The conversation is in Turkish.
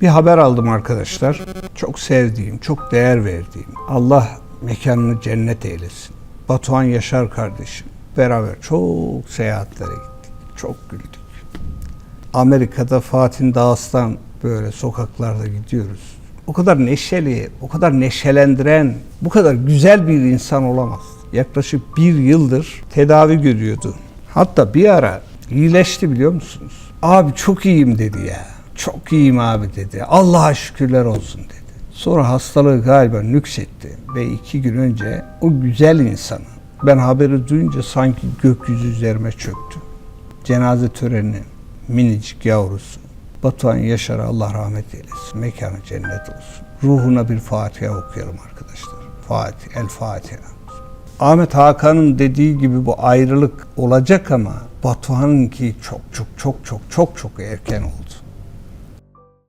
Bir haber aldım arkadaşlar. Çok sevdiğim, çok değer verdiğim. Allah mekanını cennet eylesin. Batuhan Yaşar kardeşim. Beraber çok seyahatlere gittik. Çok güldük. Amerika'da Fatih Dağıstan böyle sokaklarda gidiyoruz. O kadar neşeli, o kadar neşelendiren, bu kadar güzel bir insan olamaz. Yaklaşık bir yıldır tedavi görüyordu. Hatta bir ara iyileşti biliyor musunuz? Abi çok iyiyim dedi ya. Çok iyiyim abi dedi. Allah'a şükürler olsun dedi. Sonra hastalığı galiba nüksetti ve iki gün önce o güzel insanı ben haberi duyunca sanki gökyüzü üzerime çöktü cenaze töreninin minicik yavrusu Batuhan Yaşar'a Allah rahmet eylesin. Mekanı cennet olsun. Ruhuna bir Fatiha okuyalım arkadaşlar. Fatih, El Fatiha. Ahmet Hakan'ın dediği gibi bu ayrılık olacak ama Batuhan'ınki çok çok çok çok çok çok erken oldu.